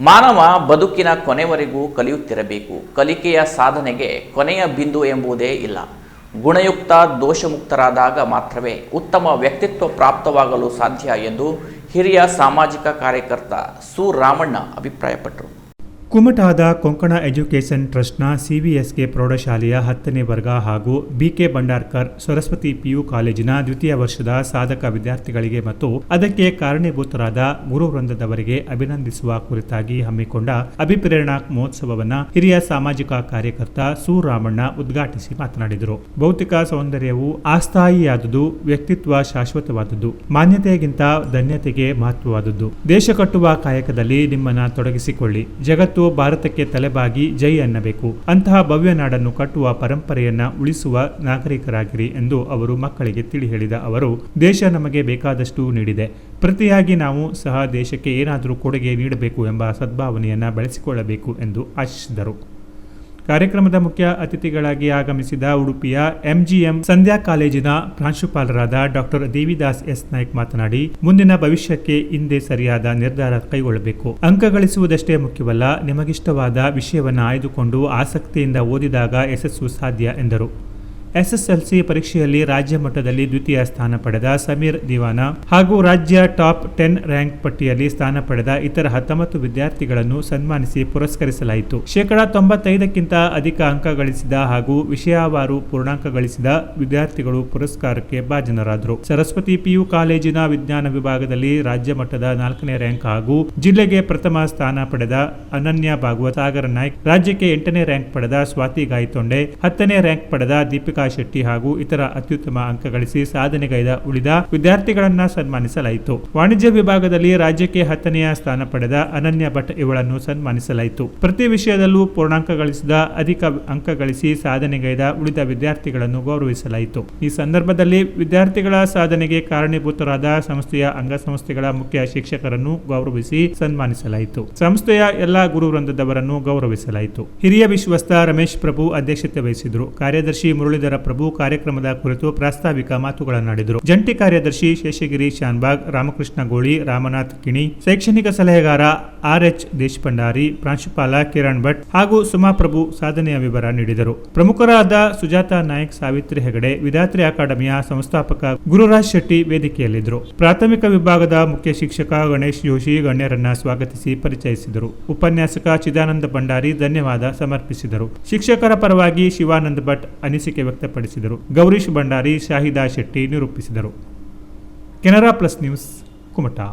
ಮಾನವ ಬದುಕಿನ ಕೊನೆವರೆಗೂ ಕಲಿಯುತ್ತಿರಬೇಕು. ಕಲಿಕೆಯ ಸಾಧನೆಗೆ ಕೊನೆಯ ಬಿಂದು ಎಂಬುದೇ ಇಲ್ಲ. ಗುಣಯುಕ್ತ, ದೋಷಮುಕ್ತರಾದಾಗ ಮಾತ್ರವೇ ಉತ್ತಮ ವ್ಯಕ್ತಿತ್ವ ಪ್ರಾಪ್ತವಾಗಲು ಸಾಧ್ಯ ಎಂದು ಹಿರಿಯ ಸಾಮಾಜಿಕ ಕಾರ್ಯಕರ್ತ ಸು ರಾಮಣ್ಣ ಅಭಿಪ್ರಾಯಪಟ್ಟರು ಕುಮಟಾದ ಕೊಂಕಣ ಎಜುಕೇಷನ್ ಟ್ರಸ್ಟ್ನ ಸಿವಿಎಸ್ಕೆ ಪ್ರೌಢಶಾಲೆಯ ಹತ್ತನೇ ವರ್ಗ ಹಾಗೂ ಬಿಕೆ ಭಂಡಾರ್ಕರ್ ಸರಸ್ವತಿ ಪಿಯು ಕಾಲೇಜಿನ ದ್ವಿತೀಯ ವರ್ಷದ ಸಾಧಕ ವಿದ್ಯಾರ್ಥಿಗಳಿಗೆ ಮತ್ತು ಅದಕ್ಕೆ ಕಾರಣೀಭೂತರಾದ ಗುರುವೃಂದದವರಿಗೆ ಅಭಿನಂದಿಸುವ ಕುರಿತಾಗಿ ಹಮ್ಮಿಕೊಂಡ ಅಭಿಪ್ರೇರಣಾ ಮಹೋತ್ಸವವನ್ನು ಹಿರಿಯ ಸಾಮಾಜಿಕ ಕಾರ್ಯಕರ್ತ ಸುರಾಮಣ್ಣ ಉದ್ಘಾಟಿಸಿ ಮಾತನಾಡಿದರು. ಭೌತಿಕ ಸೌಂದರ್ಯವು ಅಸ್ಥಾಯಿಯಾದುದು, ವ್ಯಕ್ತಿತ್ವ ಶಾಶ್ವತವಾದುದು, ಮಾನ್ಯತೆಗಿಂತ ಧನ್ಯತೆಗೆ ಮಹತ್ವವಾದದ್ದು ದೇಶ ಕಟ್ಟುವ ಕಾಯಕದಲ್ಲಿ ನಿಮ್ಮನ್ನ ತೊಡಗಿಸಿಕೊಳ್ಳಿ. ಜಗತ್ತು ಭಾರತಕ್ಕೆ ತಲೆಬಾಗಿ ಜೈ ಅನ್ನಬೇಕು. ಅಂತಹ ಭವ್ಯ ನಾಡನ್ನು ಕಟ್ಟುವ ಪರಂಪರೆಯನ್ನ ಉಳಿಸುವ ನಾಗರಿಕರಾಗಿರಿ ಎಂದು ಅವರು ಮಕ್ಕಳಿಗೆ ತಿಳಿ ಹೇಳಿದ ಅವರು, ದೇಶ ನಮಗೆ ಬೇಕಾದಷ್ಟು ನೀಡಿದೆ. ಪ್ರತಿಯಾಗಿ ನಾವು ಸಹ ದೇಶಕ್ಕೆ ಏನಾದರೂ ಕೊಡುಗೆ ನೀಡಬೇಕು ಎಂಬ ಸದ್ಭಾವನೆಯನ್ನ ಬೆಳೆಸಿಕೊಳ್ಳಬೇಕು ಎಂದು ಆಶಿಸಿದರು. ಕಾರ್ಯಕ್ರಮದ ಮುಖ್ಯ ಅತಿಥಿಗಳಾಗಿ ಆಗಮಿಸಿದ ಉಡುಪಿಯ ಎಂಜಿಎಂ ಸಂಧ್ಯಾ ಕಾಲೇಜಿನ ಪ್ರಾಂಶುಪಾಲರಾದ ಡಾಕ್ಟರ್ ದೇವಿದಾಸ್ ಎಸ್ ನಾಯ್ಕ್ ಮಾತನಾಡಿ, ಮುಂದಿನ ಭವಿಷ್ಯಕ್ಕೆ ಹಿಂದೆ ಸರಿಯಾದ ನಿರ್ಧಾರ ಕೈಗೊಳ್ಳಬೇಕು. ಅಂಕ ಗಳಿಸುವುದಷ್ಟೇ ಮುಖ್ಯವಲ್ಲ, ನಿಮಗಿಷ್ಟವಾದ ವಿಷಯವನ್ನು ಆಯ್ದುಕೊಂಡು ಆಸಕ್ತಿಯಿಂದ ಓದಿದಾಗ ಯಶಸ್ಸು ಸಾಧ್ಯ ಎಂದರು. ಎಸ್ಎಸ್ಎಲ್ಸಿ ಪರೀಕ್ಷೆಯಲ್ಲಿ ರಾಜ್ಯ ಮಟ್ಟದಲ್ಲಿ ದ್ವಿತೀಯ ಸ್ಥಾನ ಪಡೆದ ಸಮೀರ್ ದಿವಾನ ಹಾಗೂ ರಾಜ್ಯ ಟಾಪ್ ಟೆನ್ ರ್ಯಾಂಕ್ ಪಟ್ಟಿಯಲ್ಲಿ ಸ್ಥಾನ ಪಡೆದ ಇತರ ಹತ್ತೊಂಬತ್ತು ವಿದ್ಯಾರ್ಥಿಗಳನ್ನು ಸನ್ಮಾನಿಸಿ ಪುರಸ್ಕರಿಸಲಾಯಿತು. ಶೇಕಡಾ ತೊಂಬತ್ತೈದಕ್ಕಿಂತ ಅಧಿಕ ಅಂಕ ಗಳಿಸಿದ ಹಾಗೂ ವಿಷಯವಾರು ಪೂರ್ಣಾಂಕ ಗಳಿಸಿದ ವಿದ್ಯಾರ್ಥಿಗಳು ಪುರಸ್ಕಾರಕ್ಕೆ ಭಾಜನರಾದರು. ಸರಸ್ವತಿ ಪಿಯು ಕಾಲೇಜಿನ ವಿಜ್ಞಾನ ವಿಭಾಗದಲ್ಲಿ ರಾಜ್ಯ ಮಟ್ಟದ ನಾಲ್ಕನೇ ರ್ಯಾಂಕ್ ಹಾಗೂ ಜಿಲ್ಲೆಗೆ ಪ್ರಥಮ ಸ್ಥಾನ ಪಡೆದ ಅನನ್ಯ ಭಾಗವತ್ ಸಾಗರ ನಾಯ್ಕ್, ರಾಜ್ಯಕ್ಕೆ ಎಂಟನೇ ರ್ಯಾಂಕ್ ಪಡೆದ ಸ್ವಾತಿ ಗಾಯಿತೊಂಡೆ, ಹತ್ತನೇ ರ್ಯಾಂಕ್ ಪಡೆದ ದೀಪಿಕಾ ಶೆಟ್ಟಿ ಹಾಗೂ ಇತರ ಅತ್ಯುತ್ತಮ ಅಂಕ ಗಳಿಸಿ ಸಾಧನೆಗೈದ ಉಳಿದ ವಿದ್ಯಾರ್ಥಿಗಳನ್ನ ಸನ್ಮಾನಿಸಲಾಯಿತು. ವಾಣಿಜ್ಯ ವಿಭಾಗದಲ್ಲಿ ರಾಜ್ಯಕ್ಕೆ ಹತ್ತನೆಯ ಸ್ಥಾನ ಪಡೆದ ಅನನ್ಯ ಭಟ್ ಇವಳನ್ನು ಸನ್ಮಾನಿಸಲಾಯಿತು. ಪ್ರತಿ ವಿಷಯದಲ್ಲೂ ಪೂರ್ಣಾಂಕ ಗಳಿಸಿದ, ಅಧಿಕ ಅಂಕ ಗಳಿಸಿ ಸಾಧನೆಗೈದ ಉಳಿದ ವಿದ್ಯಾರ್ಥಿಗಳನ್ನು ಗೌರವಿಸಲಾಯಿತು. ಈ ಸಂದರ್ಭದಲ್ಲಿ ವಿದ್ಯಾರ್ಥಿಗಳ ಸಾಧನೆಗೆ ಕಾರಣೀಭೂತರಾದ ಸಂಸ್ಥೆಯ ಅಂಗಸಂಸ್ಥೆಗಳ ಮುಖ್ಯ ಶಿಕ್ಷಕರನ್ನು ಗೌರವಿಸಿ ಸನ್ಮಾನಿಸಲಾಯಿತು. ಸಂಸ್ಥೆಯ ಎಲ್ಲಾ ಗುರು ವೃಂದದವರನ್ನು ಗೌರವಿಸಲಾಯಿತು. ಹಿರಿಯ ವಿಶ್ವಸ್ಥ ರಮೇಶ್ ಪ್ರಭು ಅಧ್ಯಕ್ಷತೆ ವಹಿಸಿದರು. ಕಾರ್ಯದರ್ಶಿ ಮುರಳೀಧರ ಪ್ರಭು ಕಾರ್ಯಕ್ರಮದ ಕುರಿತು ಪ್ರಾಸ್ತಾವಿಕ ಮಾತುಗಳನ್ನಾಡಿದರು. ಜಂಟಿ ಕಾರ್ಯದರ್ಶಿ ಶೇಷಗಿರಿ ಶಾನ್ಬಾಗ್, ರಾಮಕೃಷ್ಣ ಗೋಳಿ, ರಾಮನಾಥ್ ಕಿಣಿ, ಶೈಕ್ಷಣಿಕ ಸಲಹೆಗಾರ ಆರ್ ಎಚ್ ದೇಶಪಂಡಾರಿ ಪ್ರಾಂಶುಪಾಲ ಕಿರಣ್ ಭಟ್ ಹಾಗೂ ಸುಮಾ ಪ್ರಭು ಸಾಧನೆಯ ವಿವರ ನೀಡಿದರು. ಪ್ರಮುಖರಾದ ಸುಜಾತಾ ನಾಯಕ್, ಸಾವಿತ್ರಿ ಹೆಗಡೆ ವಿಧಾತ್ರಿ ಅಕಾಡೆಮಿಯ ಸಂಸ್ಥಾಪಕ ಗುರುರಾಜ್ ಶೆಟ್ಟಿ ವೇದಿಕೆಯಲ್ಲಿದ್ದರು. ಪ್ರಾಥಮಿಕ ವಿಭಾಗದ ಮುಖ್ಯ ಶಿಕ್ಷಕ ಗಣೇಶ್ ಜೋಶಿ ಗಣ್ಯರನ್ನ ಸ್ವಾಗತಿಸಿ ಪರಿಚಯಿಸಿದರು. ಉಪನ್ಯಾಸಕ ಚಿದಾನಂದ ಭಂಡಾರಿ ಧನ್ಯವಾದ ಸಮರ್ಪಿಸಿದರು. ಶಿಕ್ಷಕರ ಪರವಾಗಿ ಶಿವಾನಂದ ಭಟ್ ಅನಿಸಿಕೆ ವ್ಯಕ್ತಪಡಿಸಿದರು. ಗೌರೀಶ್ ಭಂಡಾರಿ ಶಾಹಿದಾ ಶೆಟ್ಟಿ ನಿರೂಪಿಸಿದರು. Canara plus news Kumta.